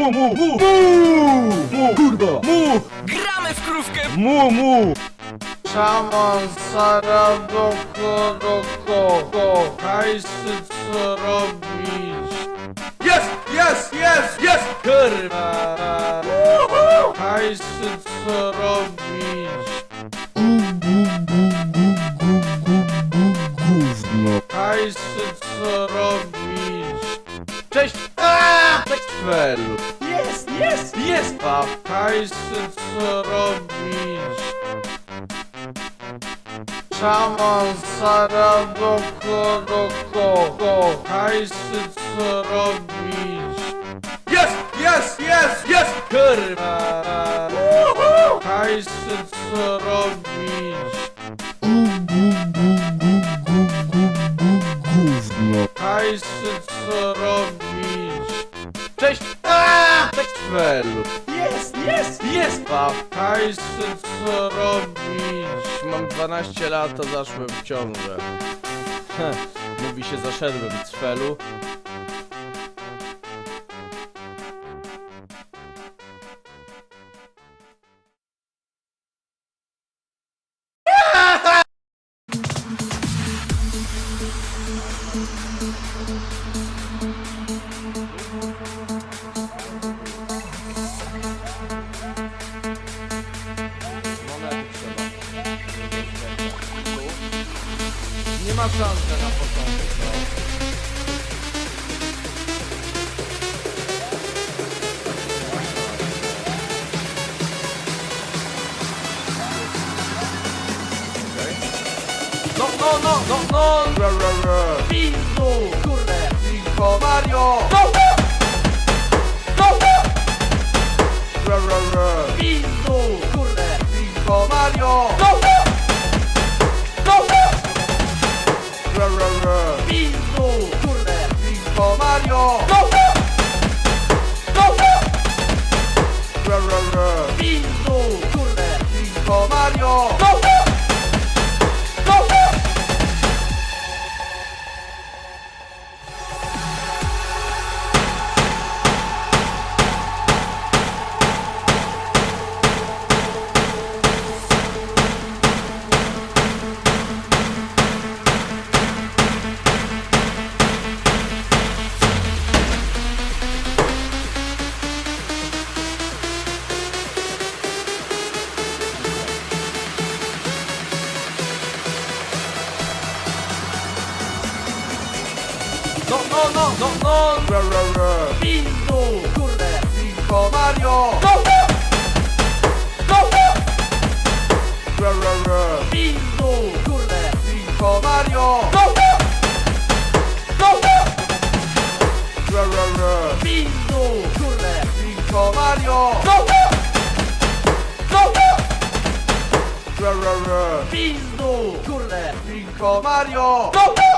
Mu, mu, mu! Mu! Kurwa! Mu! Gramy w krówkę! Mu, mu! Szaman, Sara, doko, doko, ko, hajsy, co robić? Jest! Jest! Jest! Jest! Kurwa! Hajsy, co robić? Gówno. Hajsy, co robić? Cześć! Aaaa! Cześć, Felu! Jest! Jest! Jest! A co robić? Szaman, Sara, doko, ko, hajsy, co robić? Jest! Jest! Jest! Jest! Kurwa! Hajsy, co robić? Hajsy, co robić? Cześć! Felu! Jest! Jest! Jest! A co robić? Mam 12 lat, a zaszłem w ciążę. Heh, Mówi się, zaszedłem z Felu. Nie ma szansy na początek, no. No, no, no, no, no! Pizdu! Kurde! Pinko Mario! No! No! Ra, ra. Pizdu! Kurde! Pinko Mario! No! No! Go! No, no, no, no, no! Ra, ra, ra. Pindu! Kurde! Pinko Mario! No! No! Ra, ra, ra. Pindu! Kurde! Pinko Mario! No! No! Ra, ra, ra. Pindu! Kurde! Pinko Mario! No! No! Ra, ra, ra. Pindu! Kurde! Pinko Mario! No!